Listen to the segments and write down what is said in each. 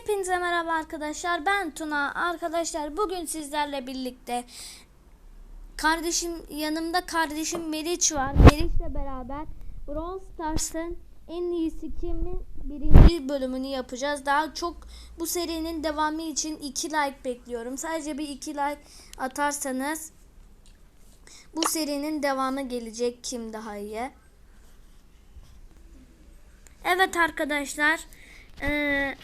Hepinize merhaba arkadaşlar. Ben Tuna. Arkadaşlar bugün sizlerle birlikte kardeşim yanımda kardeşim Meriç var. Meriç'le beraber Brawl Stars'ın en iyisi kimin birinci bölümünü yapacağız. Daha çok bu serinin devamı için 2 like bekliyorum. Sadece bir 2 like atarsanız bu serinin devamı gelecek. Kim daha iyi? Evet arkadaşlar. Eee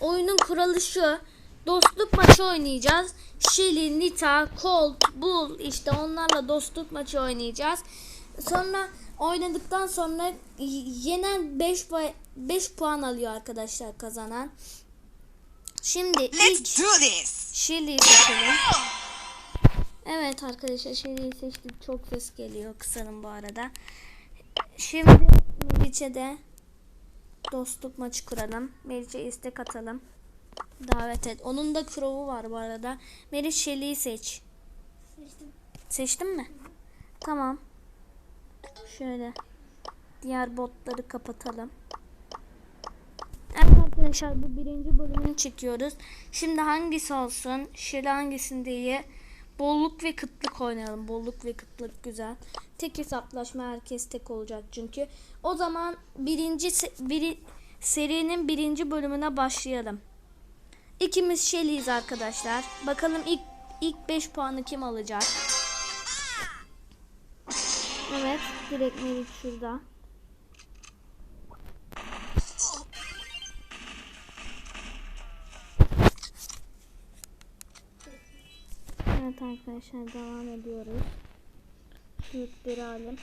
oyunun kuralı şu. Dostluk maçı oynayacağız. Shelly, Nita, Colt, Bull işte onlarla dostluk maçı oynayacağız. Sonra oynadıktan sonra yenen 5 5 puan alıyor arkadaşlar kazanan. Şimdi ilk. Shelly'yi seçelim. Evet arkadaşlar Shelly'yi seçtik. Çok ses geliyor kısanın bu arada. Şimdi Meriç'e de dostluk maçı kuralım. Meriç'e istek atalım. Davet et. Onun da Crow'u var bu arada. Meriç Shelly'yi seç. Seçtim. Seçtin mi? Tamam. Şöyle. Diğer botları kapatalım. Evet arkadaşlar bu birinci bölümünü çekiyoruz. Şimdi hangisi olsun? Shelly hangisinde iyi? Bolluk ve kıtlık oynayalım. Bolluk ve kıtlık güzel. Tek hesaplaşma herkes tek olacak çünkü. O zaman birinci biri, serinin birinci bölümüne başlayalım. İkimiz Shelly'yiz arkadaşlar. Bakalım ilk ilk 5 puanı kim alacak? Evet, direkt Melik şurada. Evet arkadaşlar devam ediyoruz. Büyükleri alalım.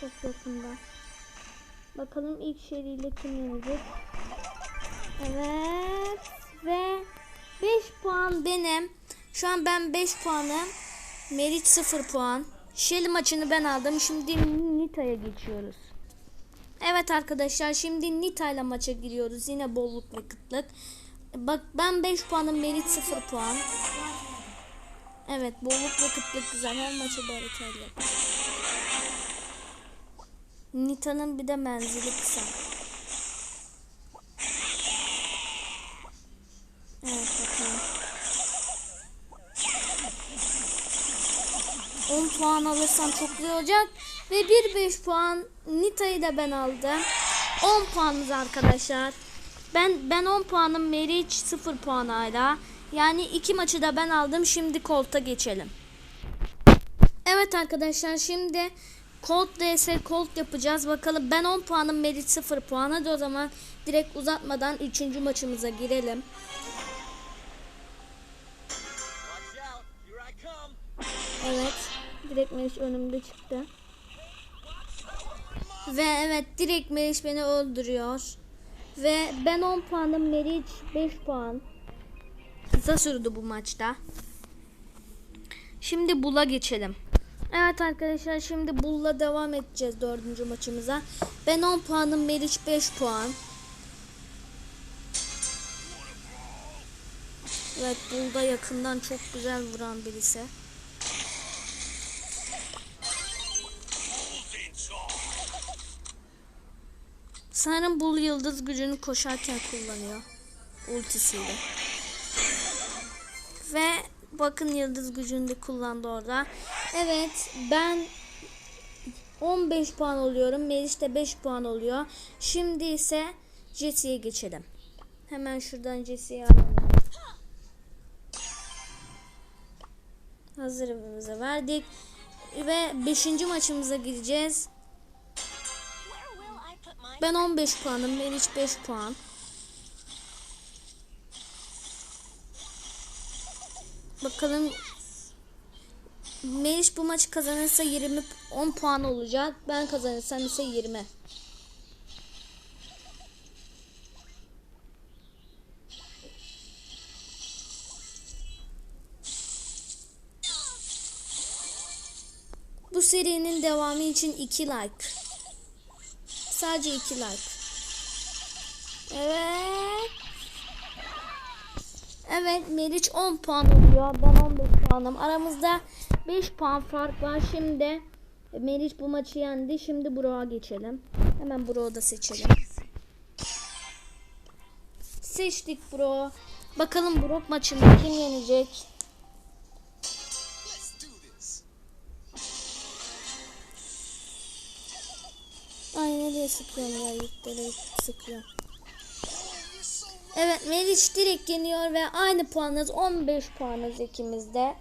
Çok yakında. Bakalım ilk seriyle kim yenecek? Evet. Ve 5 puan benim. Şu an ben 5 puanım. Meriç 0 puan. Shelly maçını ben aldım. Şimdi Nita'ya geçiyoruz. Evet arkadaşlar şimdi Nita ile maça giriyoruz. Yine bolluk ve kıtlık. Bak ben 5 puanım Meriç 0 puan. Evet bolluk ve kıtlık güzel. Her maçı böyle haritayla. Nita'nın bir de menzili kısa. Evet bakalım. 10 puan alırsam çok güzel olacak. Ve 1-5 puan Nita'yı da ben aldım. 10 puanımız arkadaşlar. Ben ben 10 puanım Meriç 0 puan hala. Yani iki maçı da ben aldım. Şimdi Colt'a geçelim. Evet arkadaşlar şimdi Colt vs Colt yapacağız. Bakalım ben 10 puanım Meriç 0 puan. Hadi o zaman direkt uzatmadan 3. maçımıza girelim. Evet. Direkt Meriç önümde çıktı. Ve evet direkt Meriç beni öldürüyor. Ve ben 10 puanım Meriç 5 puan. Kısa sürdü bu maçta. Şimdi Bull'a geçelim. Evet arkadaşlar şimdi Bull'la devam edeceğiz dördüncü maçımıza. Ben 10 puanım Meriç 5 puan. Evet Bull'da yakından çok güzel vuran birisi. Sanırım Bull yıldız gücünü koşarken kullanıyor. Ultisiyle. Ve bakın yıldız gücünü de kullandı orada. Evet ben 15 puan oluyorum. Melis de 5 puan oluyor. Şimdi ise Jesse'ye geçelim. Hemen şuradan Jesse'yi alalım. Hazırımızı verdik. Ve 5. maçımıza gireceğiz. Ben 15 puanım. Meriç 5 puan. Bakalım Meriç bu maçı kazanırsa 20 10 puan olacak. Ben kazanırsam ise 20. Bu serinin devamı için 2 like. Sadece 2 like. Evet. Evet Meriç 10 puan oluyor. Ben 15 puanım. Aramızda 5 puan fark var. Şimdi Meriç bu maçı yendi. Şimdi Brock'a geçelim. Hemen Brock'u da seçelim. Seçtik Bro. Bakalım Brock maçında kim yenecek? Nereye sıkıyorum ya yükleri sıkıyorum. Evet Meriç direkt yeniyor ve aynı puanız 15 puanız ikimizde.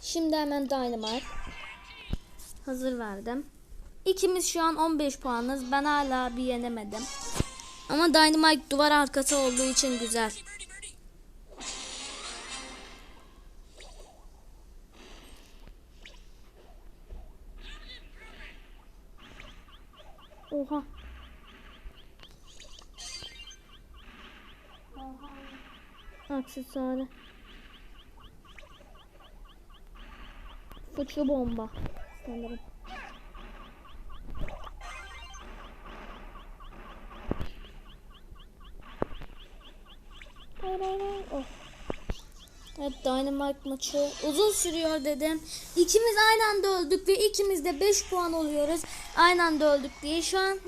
Şimdi hemen Dynamite. Hazır verdim. İkimiz şu an 15 puanız. Ben hala bir yenemedim. Ama Dynamite duvar arkası olduğu için güzel. Oha. Aksesuarı. Fıçlı bomba sanırım. Hayır. Oh. Evet Dynamite maçı uzun sürüyor dedim. İkimiz aynı anda öldük ve ikimiz de 5 puan oluyoruz. Aynı anda öldük diye şu an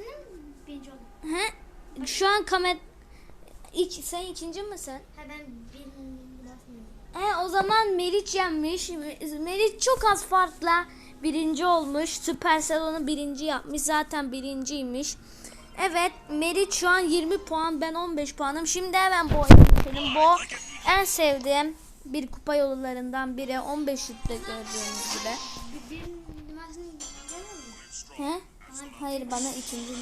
Birinci oldum. he, şu an kamet İk, sen ikinci misin? Ha ben birinci basmıyorum. He, o zaman Meriç yenmiş. Meriç çok az farkla birinci olmuş. Supercell onu birinci yapmış. Zaten birinciymiş. Evet Meriç şu an 20 puan ben 15 puanım. Şimdi hemen bu oyuna geçelim. Bu en sevdiğim bir kupa yollarından biri. 15 yükte gördüğünüz gibi. He? Hayır bana ikinci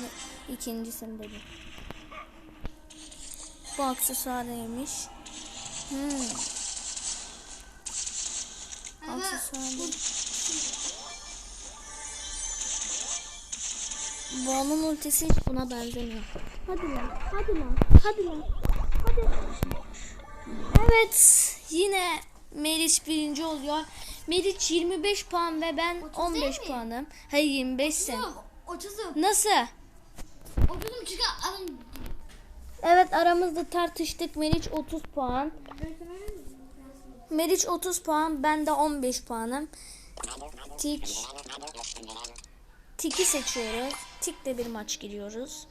ikincisin dedi. Bu aksesuar neymiş? Hmm. Aksesuar. Bu onun ultisi hiç buna benzemiyor. Hadi lan, hadi lan, hadi lan, hadi. Evet, yine Meriç birinci oluyor. Meriç 25 puan ve ben 15 mi? puanım. Hayır 25'sin. Yok. Otuzum. Nasıl? Otuzum çünkü adam. Evet aramızda tartıştık. Meriç 30 puan. Meriç 30 puan. Ben de 15 puanım. Tik. Tik'i seçiyoruz. Tik'le bir maç giriyoruz.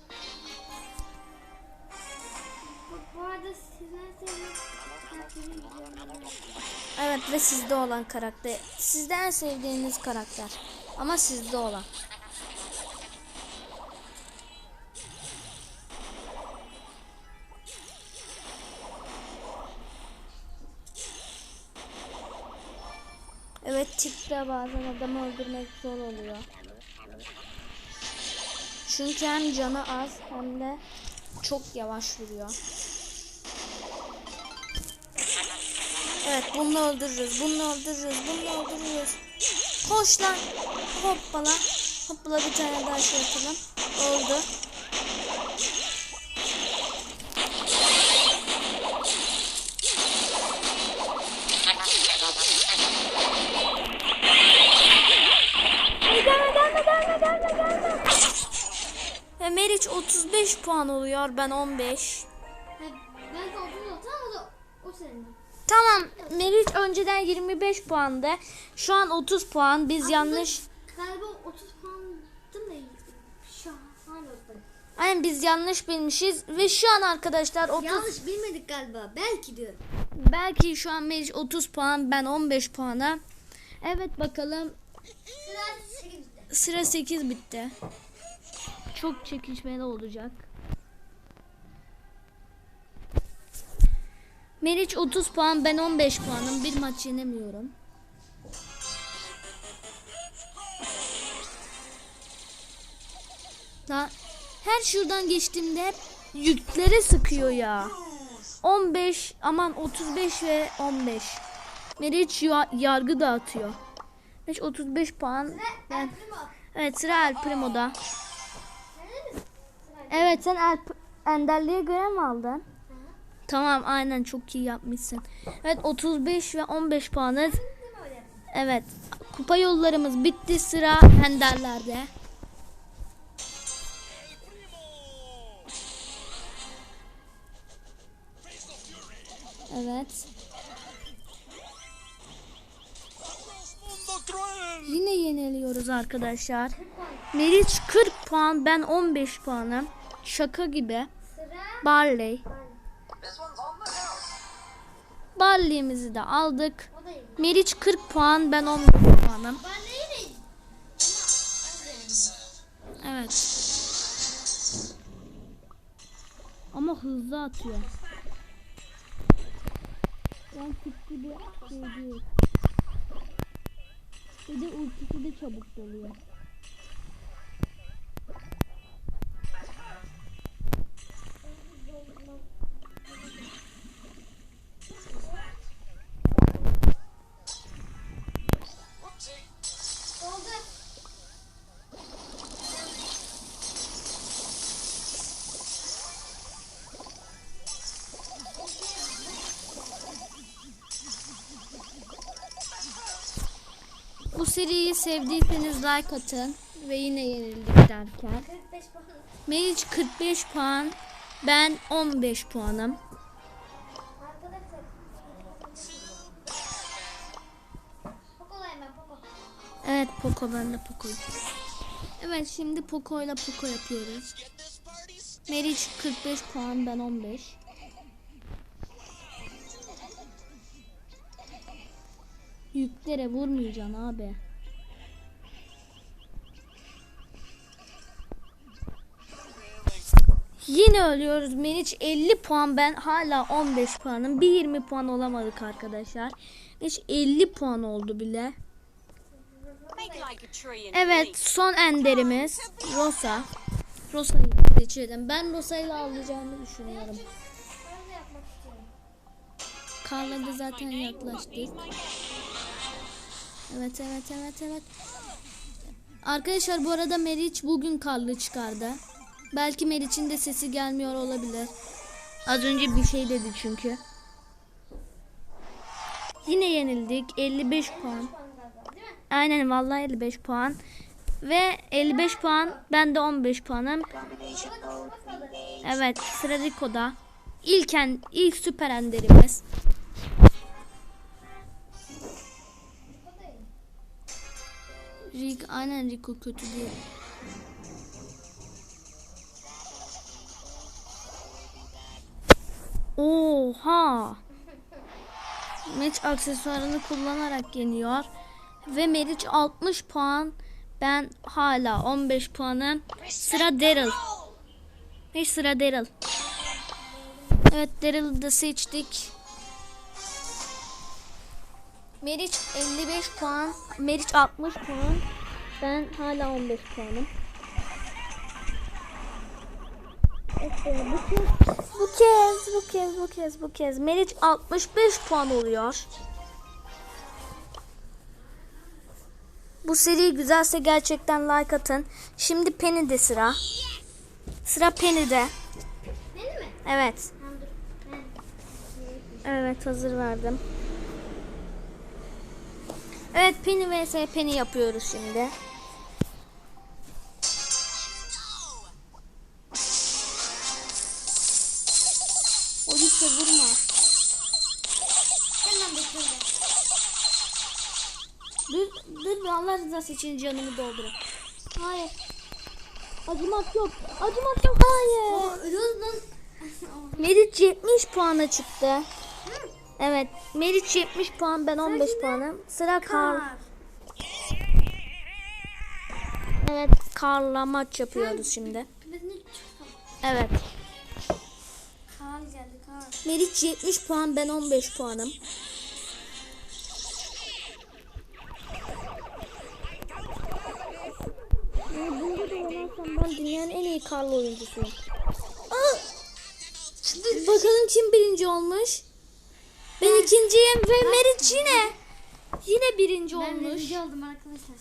Sizden Evet ve sizde olan karakter. Sizde en sevdiğiniz karakter. Ama sizde olan. Evet tikte bazen adamı öldürmek zor oluyor. Çünkü hem canı az hem de çok yavaş vuruyor. Evet bunu öldürürüz. Bunu öldürürüz. Bunu öldürürüz. Koş lan. Hoppala. Hoppala bir tane daha şey yapalım. Oldu. Meriç 35 puan oluyor. Ben 15. Tamam Meriç önceden 25 puandı. Şu an 30 puan. Biz yanlış Galiba 30 puandım da şu an hala. Aynen biz yanlış bilmişiz ve şu an arkadaşlar 30 Yanlış bilmedik galiba. Belki diyorum. belki şu an Meriç 30 puan ben 15 puana. Evet bakalım Sıra 8'de. sıra 8 bitti. Çok çekişmeli olacak. Meriç 30 puan ben 15 puanım. Bir maç yenemiyorum. Daha her şuradan geçtiğimde hep yüklere sıkıyor ya. 15 aman 35 ve 15. Meriç ya- yargı dağıtıyor. Meriç 35 puan. Ben, evet sıra El Primo'da. Evet sen El Enderli'ye göre mi aldın? Tamam aynen çok iyi yapmışsın. Evet 35 ve 15 puanız. Evet kupa yollarımız bitti sıra Enderler'de. Evet. Yine yeniliyoruz arkadaşlar. Meriç 40 puan, ben 15 puanım. Şaka gibi. Barley. Barley'imizi de aldık. Meriç 40 puan, ben 15 puanım. Evet. Ama hızlı atıyor. Ben tıpkı bir şey değil. Bir de ultisi de çabuk doluyor. Sevdiyseniz like atın. Ve yine yenildik derken. 45 puan. Meriç 45 puan. Ben 15 puanım. Evet Poco ben de Poco. Evet şimdi Poco ile Poco yapıyoruz. Meriç 45 puan ben 15. Yüklere vurmayacaksın abi. Yine ölüyoruz. Meriç 50 puan ben hala 15 puanım. Bir 20 puan olamadık arkadaşlar. Meriç 50 puan oldu bile. Evet son enderimiz Rosa. Rosa'yı seçelim. Ben Rosa'yı alacağımı düşünüyorum. Karla da zaten yaklaştık. Evet evet evet evet. Arkadaşlar bu arada Meriç bugün karlı çıkardı. Belki Meriç'in de sesi gelmiyor olabilir. Az önce bir şey dedi çünkü. Yine yenildik. 55 puan. Aynen vallahi 55 puan. Ve 55 puan. Ben de 15 puanım. Evet sıra Rico'da. İlken, ilk süper enderimiz. O da iyi. Rick, aynen Rico kötü değil. Oha! Meriç aksesuarını kullanarak yeniyor. Ve Meriç 60 puan. Ben hala 15 puanım. Sıra Daryl. Ve sıra Daryl. Evet Daryl'ı da seçtik. Meriç 55 puan. Meriç 60 puan. Ben hala 15 puanım. Bu kez, bu kez, bu kez, bu kez, bu kez. Meriç 65 puan oluyor. Bu seri güzelse gerçekten like atın. Şimdi Penny'de sıra. Sıra Penny'de. Benim mi? Evet. Evet hazır verdim. Evet Penny vs Penny yapıyoruz şimdi. Rızası için canımı doldurun. Hayır. Acımak yok. Acımak yok. Hayır. Ölüyoruz. Meriç 70 puana çıktı. Evet. Meriç 70 puan ben 15 puanım. Sıra Karl. Evet Karl'la maç yapıyoruz şimdi. Evet. Kaan geldi Kaan. Meriç 70 puan ben 15 puanım. Yenersem ben dünyanın en iyi Karl oyuncusuyum. Aa! Bakalım kim birinci olmuş? Ben ikinciyim ve Meriç yine. Yine birinci Ben olmuş. birinci oldum arkadaşlar.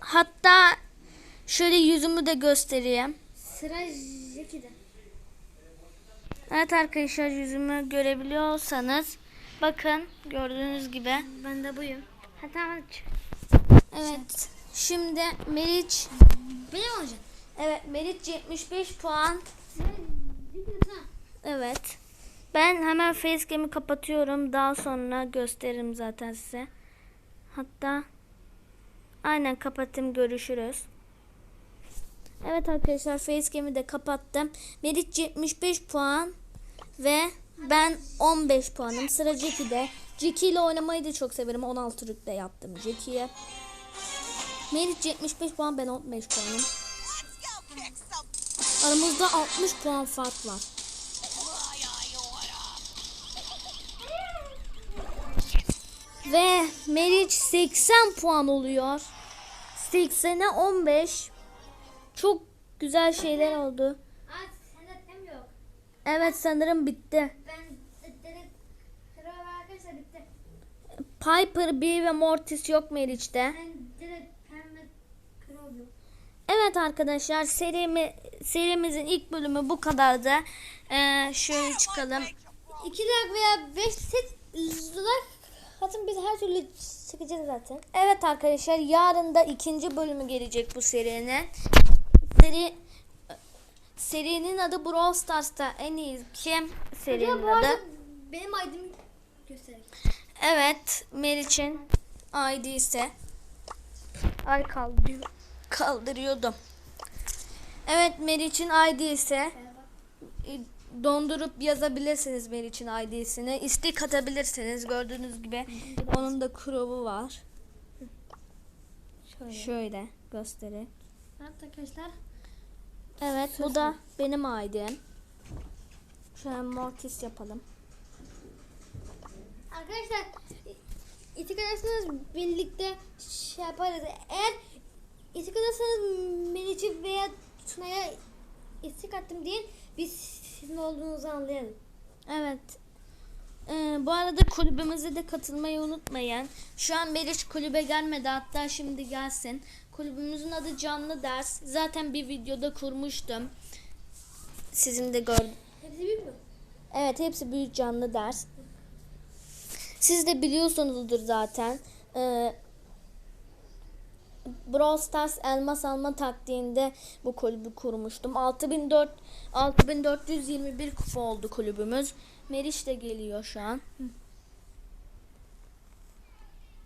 Hatta şöyle yüzümü de göstereyim. Sıra Jackie'de. Evet arkadaşlar yüzümü görebiliyorsanız bakın gördüğünüz gibi. Ben de buyum. Ha tamam. Evet. Şimdi Meriç Benim olacak. evet Meriç 75 puan. Evet. Ben hemen facecam'i kapatıyorum. Daha sonra gösteririm zaten size. Hatta aynen kapattım görüşürüz. Evet arkadaşlar facecam'i de kapattım. Meriç 75 puan ve ben 15 puanım. Sıra Jackie'de. Jackie ile oynamayı da çok severim. 16 rütbe yaptım Jackie'ye. Meriç 75 puan ben 15 puanım. Aramızda 60 puan fark var. Ve Meriç 80 puan oluyor. 80'e 15. Çok güzel şeyler oldu. Aa sende tem yok. Evet sanırım bitti. Ben de- direkt Kral arkadaşlar bitti. Piper, Bee ve Mortis yok Meriç'te. Ben direkt. Evet arkadaşlar serimi, serimizin ilk bölümü bu kadardı. Ee, şöyle çıkalım. 2 like veya 5 set like atın biz her türlü çekeceğiz zaten. Evet arkadaşlar yarın da ikinci bölümü gelecek bu serinin. Seri serinin adı Brawl Stars'ta en iyi kim serinin arada adı. benim ID'mi göstereyim. Evet Meriç'in ID ise ay kaldırıyor, kaldırıyordum. Evet Meriç'in ID ise dondurup yazabilirsiniz Meriç'in ID'sini. İstek atabilirsiniz. Gördüğünüz gibi onun da crow'u var. Şöyle. Şöyle göstereyim. Evet arkadaşlar. Evet bu da benim ID'm. Şöyle Mortis yapalım. Arkadaşlar itik ederseniz birlikte şey yaparız. Eğer itik ederseniz Meriç'i veya Tuna'ya istek attım diye biz sizin olduğunuzu anlayalım. Evet. Ee, bu arada kulübümüze de katılmayı unutmayın. Şu an Meriç kulübe gelmedi hatta şimdi gelsin. Kulübümüzün adı Canlı Ders. Zaten bir videoda kurmuştum. Sizin de gördüm. Hepsi büyük mü? Evet hepsi büyük canlı ders. Siz de biliyorsunuzdur zaten. Ee, Brawl Stars elmas alma taktiğinde bu kulübü kurmuştum. 6400 6421 kupa oldu kulübümüz. Meriç de geliyor şu an.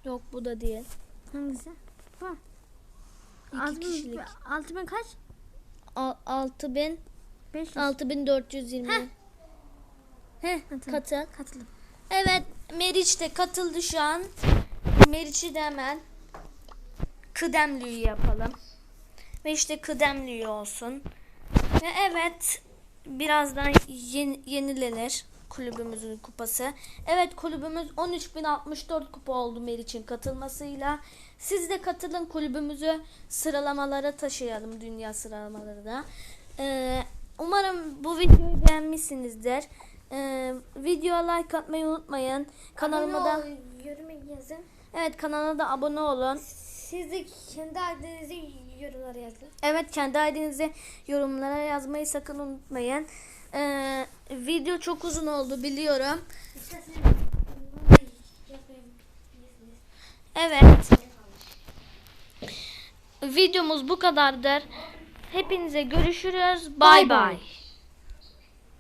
Yok bu da değil. Hangisi? Bu. İki kişilik. Altı bin kaç? Al- 6000 500. 6420. Heh. Heh, katıl. Katılım. Evet Meriç de katıldı şu an. Meriç'i de hemen kıdemlüyü yapalım. Ve işte kıdemlüyü olsun. Ve evet birazdan yeni- yenilenir kulübümüzün kupası. Evet kulübümüz 13.064 kupa oldu Meriç'in katılmasıyla. Siz de katılın kulübümüzü sıralamalara taşıyalım dünya sıralamalarına. Ee, umarım bu videoyu beğenmişsinizdir. Ee, videoya like atmayı unutmayın. Kanalıma da Abone ol, yorum yazın. evet kanala da abone olun. Siz de kendi adınızı yorumlara yazın. Evet kendi ID'nizi yorumlara yazmayı sakın unutmayın. Ee, video çok uzun oldu biliyorum. Evet. Videomuz bu kadardır. Hepinize görüşürüz. Bay bay.